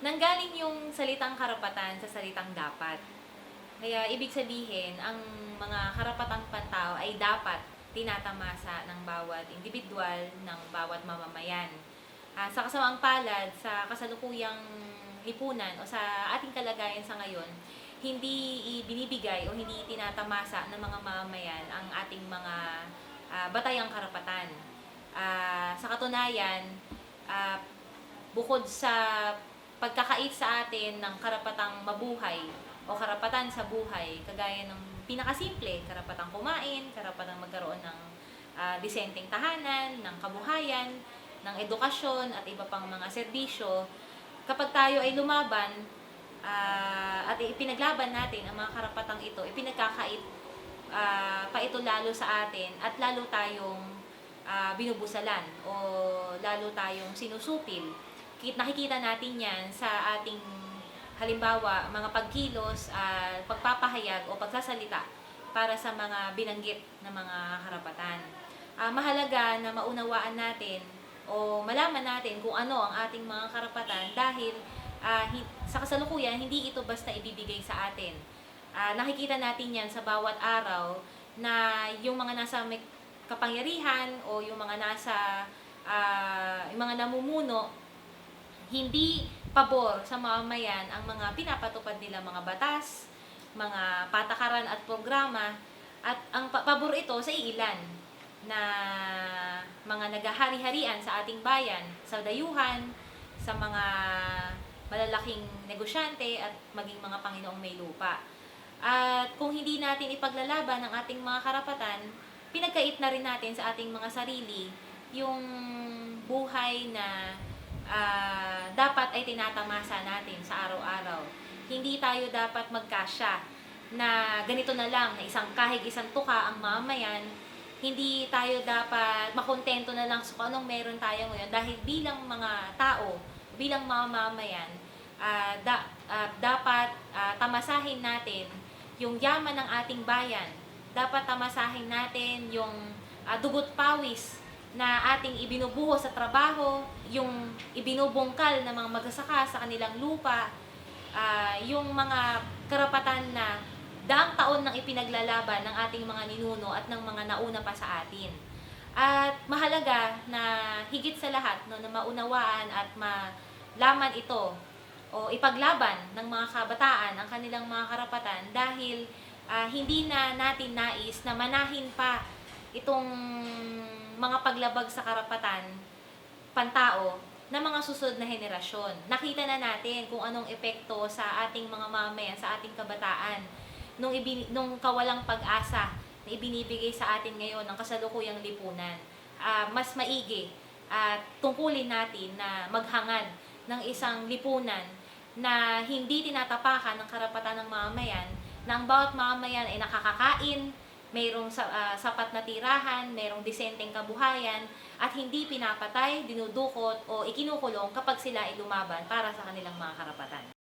Nanggaling yung salitang karapatan sa salitang dapat. Kaya ibig sabihin, ang mga karapatang pantao ay dapat tinatamasa ng bawat individual, ng bawat mamamayan. Ah, sa kasamang palad, sa kasalukuyang lipunan o sa ating kalagayan sa ngayon, hindi binibigay o hindi tinatamasa ng mga mamamayan ang ating mga ah, batayang karapatan. Ah, sa katunayan, ah, bukod sa pagkakait sa atin ng karapatang mabuhay o karapatan sa buhay, kagaya ng pinakasimple, karapatang kumain, karapatang magkaroon ng ah, disenteng tahanan, ng kabuhayan, ng edukasyon at iba pang mga serbisyo, kapag tayo ay lumaban ah, at ipinaglaban natin ang mga karapatang ito, ipinagkakait ah, pa ito lalo sa atin at lalo tayong ah, binubusalan o lalo tayong sinusupil. Kit nakikita natin yan sa ating halimbawa mga pagkilos at pagpapahayag o pagsasalita para sa mga binanggit na mga karapatan. Ah, mahalaga na maunawaan natin o malaman natin kung ano ang ating mga karapatan dahil ah, hi- sa kasalukuyan hindi ito basta ibibigay sa atin. Ah, nakikita natin yan sa bawat araw na yung mga nasa kapangyarihan o yung mga nasa ah, yung mga namumuno hindi pabor sa mamamayan ang mga pinapatupad nila mga batas, mga patakaran at programa at ang pa- pabor ito sa iilan na mga nagahari-harian sa ating bayan, sa dayuhan, sa mga malalaking negosyante at maging mga Panginoong may lupa. At kung hindi natin ipaglalaban ang ating mga karapatan, pinagkait na rin natin sa ating mga sarili yung buhay na ah, dapat ay tinatamasa natin sa araw-araw. Hindi tayo dapat magkasya na ganito na lang, na isang kahig, isang tuka ang mamayan. Hindi tayo dapat makontento na lang sa kung anong meron tayo ngayon dahil bilang mga tao, bilang mga mamayan, ah, da- ah, dapat ah, tamasahin natin yung yaman ng ating bayan. Dapat tamasahin natin yung ah, dugot pawis na ating ibinubuhos sa trabaho, yung ibinubungkal ng mga magsasaka sa kanilang lupa, ah, yung mga karapatan na daang taon nang ipinaglalaban ng ating mga ninuno at ng mga nauna pa sa atin. At mahalaga na higit sa lahat no, na maunawaan at malaman ito o ipaglaban ng mga kabataan ang kanilang mga karapatan dahil ah, hindi na natin nais na manahin pa itong mga paglabag sa karapatan pantao ng mga susunod na henerasyon. Nakita na natin kung anong epekto sa ating mga mamayan, sa ating kabataan, nung, ibin, nung kawalang pag-asa na ibinibigay sa atin ngayon ng kasalukuyang lipunan. Ah, mas maigi at tungkulin natin na maghangad ng isang lipunan na hindi tinatapakan ng karapatan ng mamamayan, na ang bawat mamamayan ay nakakakain, mayroong sa, ah, sapat na tirahan, mayroong disenteng kabuhayan, at hindi pinapatay, dinudukot o ikinukulong kapag sila ay lumaban para sa kanilang mga karapatan.